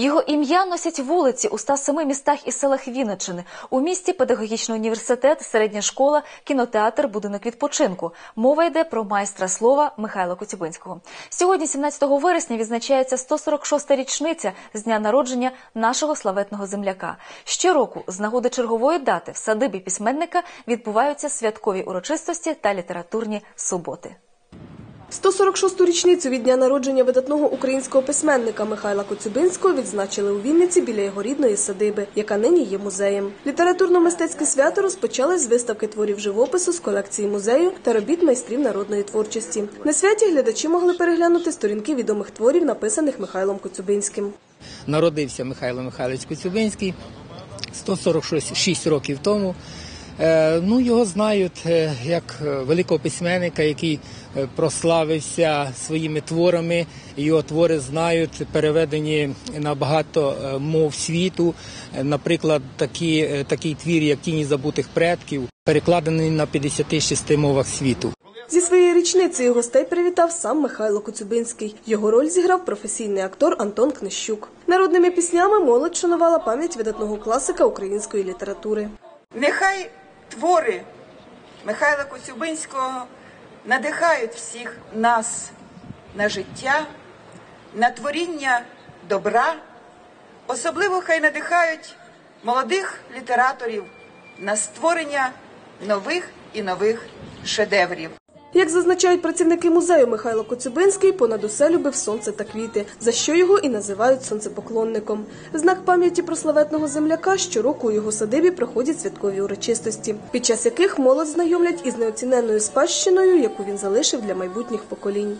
Його ім'я носять вулиці у 107 містах і селах Вінниччини. У місті педагогічний університет, середня школа, кінотеатр, будинок відпочинку. Мова йде про майстра слова Михайла Коцюбинського. Сьогодні, 17 вересня, відзначається 146-та річниця з дня народження нашого славетного земляка. Щороку з нагоди чергової дати в садибі письменника відбуваються святкові урочистості та літературні суботи. 146-ту річницю від дня народження видатного українського письменника Михайла Коцюбинського відзначили у Вінниці біля його рідної садиби, яка нині є музеєм. Літературно-мистецьке свято розпочалось з виставки творів живопису з колекції музею та робіт майстрів народної творчості. На святі глядачі могли переглянути сторінки відомих творів, написаних Михайлом Коцюбинським. Народився Михайло Михайлович Коцюбинський 146 років тому. Е, Ну, його знають е, як е, великого письменника, який прославився своїми творами. Його твори знають, переведені на багато мов світу. Наприклад, такі, такий твір, як Тіні забутих предків, перекладений на 56 мовах світу. Зі своєю річницею гостей привітав сам Михайло Коцюбинський. Його роль зіграв професійний актор Антон Книщук. Народними піснями молодь шанувала пам'ять видатного класика української літератури. Нехай твори Михайла Коцюбинського надихають всіх нас на життя, на творіння добра, особливо хай надихають молодих літераторів на створення нових і нових шедеврів. Як зазначають працівники музею, Михайло Коцюбинський понад усе любив сонце та квіти, за що його і називають сонцепоклонником. Знак пам'яті про славетного земляка щороку у його садибі проходять святкові урочистості, під час яких молодь знайомлять із неоціненною спадщиною, яку він залишив для майбутніх поколінь.